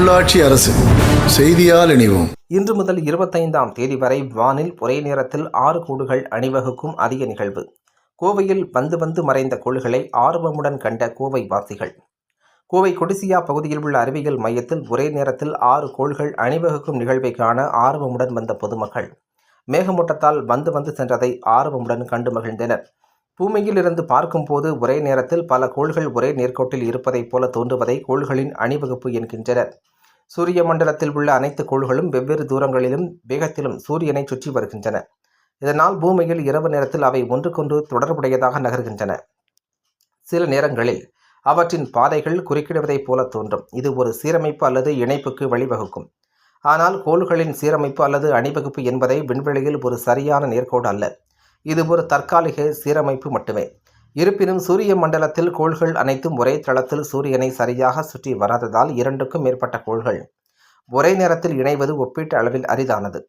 உள்ளாட்சி அரசு. செய்தியால் இணைவோம். இன்று முதல் இருபத்தைந்தாம் தேதி வரை வானில் ஒரே நேரத்தில் ஆறு கோடுகள் அணிவகுக்கும் அதிக நிகழ்வு. கோவையில் வந்து வந்து மறைந்த கோள்களை ஆர்வமுடன் கண்ட கோவை வாசிகள். கோவை கொடிசியா பகுதியில் உள்ள அறிவியல் மையத்தில் ஒரே நேரத்தில் ஆறு கோள்கள் அணிவகுக்கும் நிகழ்வை காண ஆர்வமுடன் வந்த பொதுமக்கள். மேகமூட்டத்தால் வந்து வந்து சென்றதை ஆர்வமுடன் கண்டு மகிழ்ந்தனர். பூமியில் இருந்து பார்க்கும்போது ஒரே நேரத்தில் பல கோள்கள் ஒரே நேர்கோட்டில் இருப்பதைப் போல தோன்றுவதை கோள்களின் அணிவகுப்பு என்கின்றனர். சூரிய மண்டலத்தில் உள்ள அனைத்து கோள்களும் வெவ்வேறு தூரங்களிலும் வேகத்திலும் சூரியனை சுற்றி வருகின்றன. இதனால் பூமியில் இரவு நேரத்தில் அவை ஒன்றுக்கொன்று தொடர்புடையதாக நகர்கின்றன. சில நேரங்களில் அவற்றின் பாதைகள் குறுக்கிடுவதைப் போல தோன்றும். இது ஒரு சீரமைப்பு அல்லது இணைப்புக்கு வழிவகுக்கும். ஆனால் கோள்களின் சீரமைப்பு அல்லது அணிவகுப்பு என்பதை விண்வெளியில் ஒரு சரியான நேர்கோடு அல்ல. இது ஒரு தற்காலிக சீரமைப்பு மட்டுமே. இருப்பினும் சூரிய மண்டலத்தில் கோள்கள் அனைத்தும் ஒரே தளத்தில் சூரியனை சரியாக சுற்றி வராததால் இரண்டுக்கும் மேற்பட்ட கோள்கள். ஒரே நேரத்தில் இணைவது ஒப்பீட்டு அளவில் அரிதானது.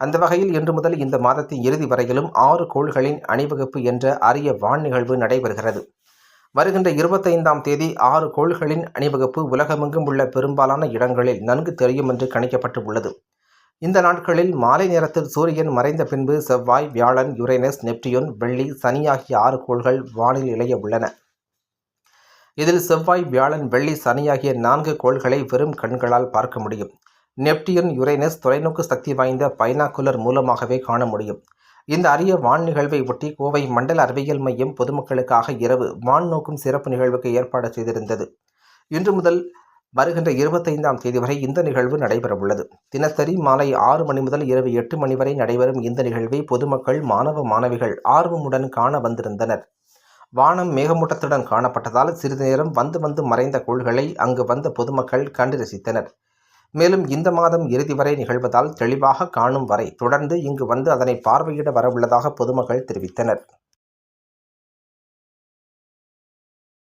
அந்த வகையில் இன்று முதல் இந்த மாதத்தின் இறுதி வரையிலும் ஆறு கோள்களின் அணிவகுப்பு என்ற அரிய வான் நிகழ்வு நடைபெறுகிறது. வருகின்ற இருபத்தைந்தாம் தேதி ஆறு கோள்களின் அணிவகுப்பு உலகமெங்கும் உள்ள பெரும்பாலான இடங்களில் நன்கு தெரியும் என்று கணிக்கப்பட்டு உள்ளது. இந்த நாட்களில் மாலை நேரத்தில் சூரியன் மறைந்த பின்பு செவ்வாய் வியாழன் யுரேனஸ் நெப்டியூன் வெள்ளி சனி ஆகிய ஆறு கோள்கள் வானில் இளைய உள்ளன. இதில் செவ்வாய் வியாழன் வெள்ளி சனி ஆகிய நான்கு கோள்களை வெறும் கண்களால் பார்க்க முடியும். நெப்டியூன் யுரேனஸ் தொலைநோக்கு சக்தி வாய்ந்த பைனாக்குலர் மூலமாகவே காண முடியும். இந்த அரிய வான் நிகழ்வை ஒட்டி கோவை மண்டல அறிவியல் மையம் பொதுமக்களுக்காக இரவு வான் நோக்கும் சிறப்பு நிகழ்வுக்கு ஏற்பாடு செய்திருந்தது. இன்று முதல் வருகின்ற இருபத்தைந்தாம் தேதி வரை இந்த நிகழ்வு நடைபெறவுள்ளது. தினசரி மாலை ஆறு மணி முதல் இரவு எட்டு மணி வரை நடைபெறும் இந்த நிகழ்வை பொதுமக்கள் மாணவ மாணவிகள் ஆர்வமுடன் காண வந்திருந்தனர். வானம் மேகமூட்டத்துடன் காணப்பட்டதால் சிறிது நேரம் வந்து வந்து மறைந்த கோள்களை அங்கு வந்த பொதுமக்கள் கண்டு ரசித்தனர். மேலும் இந்த மாதம் இறுதி வரை நிகழ்வதால் தெளிவாக காணும் வரை தொடர்ந்து இங்கு வந்து அதனை பார்வையிட வரவுள்ளதாக பொதுமக்கள் தெரிவித்தனர்.